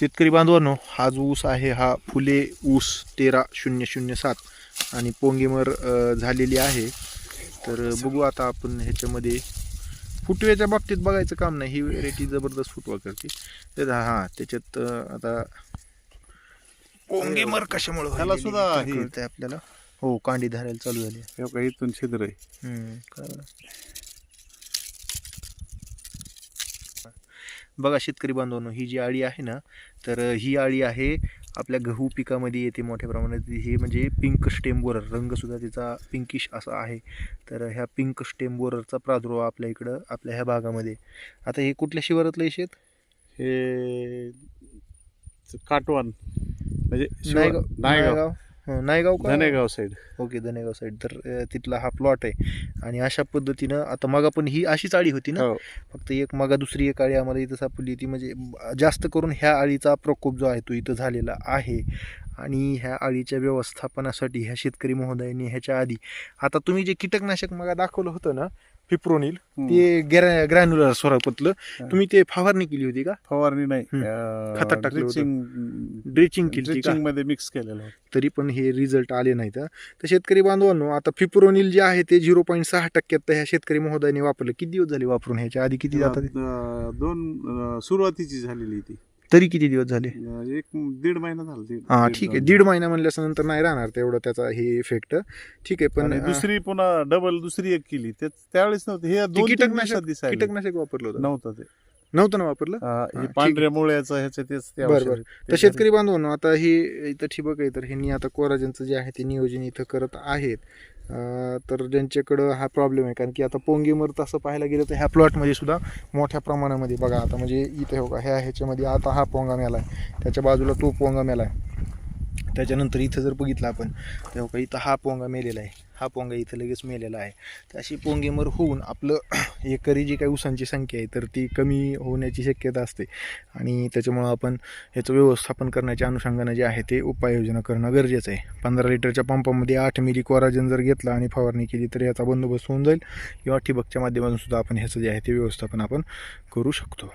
शेतकरी बांधवांनो हा जो ऊस आहे हा फुले ऊस तेरा शून्य शून्य सात. आणि पोंगेमर झालेली आहे. तर बघू आता आपण ह्याच्यामध्ये फुटव्याच्या बाबतीत बघायचं काम नाही. ही व्हेरायटी जबरदस्त फुटवा करते. तर हां त्याच्यात आता पोंगेमर कशामुळे त्याला सुद्धा हे- आपल्याला? हो कांडी धरायला चालू झाली. हे बघा, इथून छिद्र आहे. बघा शेतकरी बांधवांनो ही जी आळी आहे ना तर ही आळी आहे आपल्या गहू पिकामध्ये येते मोठ्या प्रमाणात. हे म्हणजे पिंक स्टेम बोरर रंगसुद्धा तिचा पिंकिश असा आहे. तर ह्या पिंक स्टेम बोररचा प्रादुर्भाव आपल्या इकडं आपल्या ह्या भागामध्ये. आता हे कुठल्या शिवारातलं आहे शेत? हे काटवान. म्हणजे नायगाव नायगाव. हं, नायगाव का? Dhanegaon side okay Dhanegaon side तर तिथला हा प्लॉट आहे. आणि अशा पद्धतीनं आता मग पण ही अशीच आळी होती ना? हो. फक्त एक मगा दुसरी एक आळी आम्हाला इथं सापडली ती म्हणजे जास्त करून ह्या आळीचा प्रकोप जो आहे तो इथं झालेला आहे. आणि ह्या आळीच्या व्यवस्थापनासाठी ह्या शेतकरी महोदयांनी ह्याच्या आधी आता तुम्ही जे कीटकनाशक मगा दाखवलं होतं ना फिप्रोनिल ते ग्रॅ ग्रॅन्युलर स्वरूपातलं तुम्ही ते फवारणी केली होती का? फवारणी नाही. खतात टाकलं. ड्रिचिंग ड्रिचिंगमध्ये मिक्स केलेलं तरी पण हे रिझल्ट आले नाहीत. तर शेतकरी बांधवांनो आता फिप्रोनिल जे आहे ते झिरो पॉईंट सहा टक्क्यात ह्या शेतकरी महोदयांनी वापरलं. किती दिवस झाले वापरून? ह्याच्या आधी किती जातात? दोन सुरुवातीची झालेली ती. तरी किती दिवस झाले? अं, एक दीड महिना झाला हा ठीक आहे. दीड महिना म्हणल्याच्या नंतर नाही राहणार तेवढं त्याचा हे इफेक्ट ठीक आहे पण दुसरी पुन्हा डबल दुसरी एक केली. त्यावेळेस नव्हती. हे कीटकनाशक कीटकनाशक वापरलं होतं नव्हतं ते. नव्हतं ना वापरलं? पांढऱ्या मुळ्याचं ह्याचं तेच ते बरं, औषध. बरं. ते तर शेतकरी बांधवांनो आता हे इथं ठिबक आहे तर ह्यांनी आता कोराजनचं जे आहे ते नियोजन इथं करत आहेत. तर ज्यांच्याकडं हा प्रॉब्लेम आहे. कारण की आता पोंगेमर तसं पाहायला गेलं तर ह्या प्लॉटमध्ये सुद्धा मोठ्या प्रमाणामध्ये बघा आता म्हणजे इथे हो का ह्या ह्याच्यामध्ये आता हा पोंगा मेला आहे. त्याच्या बाजूला तो पोंगा मेला आहे. त्याच्यानंतर इथं जर बघितलं आपण तर हो का इथं हा पोंगा मेलेला आहे. हा पोंगा इथं लगेच मेलेला आहे. तर अशी पोंगेमर होऊन आपलं एकरी जी काही उसांची संख्या आहे तर ती कमी होण्याची शक्यता असते. आणि त्याच्यामुळं आपण ह्याचं व्यवस्थापन करण्याच्या अनुषंगानं जे आहे ते उपाययोजना करणं गरजेचं आहे. पंधरा लिटरच्या पंपामध्ये आठ मिली कोराजन जर घेतला आणि फवारणी केली तर याचा बंदोबस्त होऊन जाईल. किंवा ठिबकच्या माध्यमातून सुद्धा आपण ह्याचं जे आहे ते व्यवस्थापन आपण करू शकतो.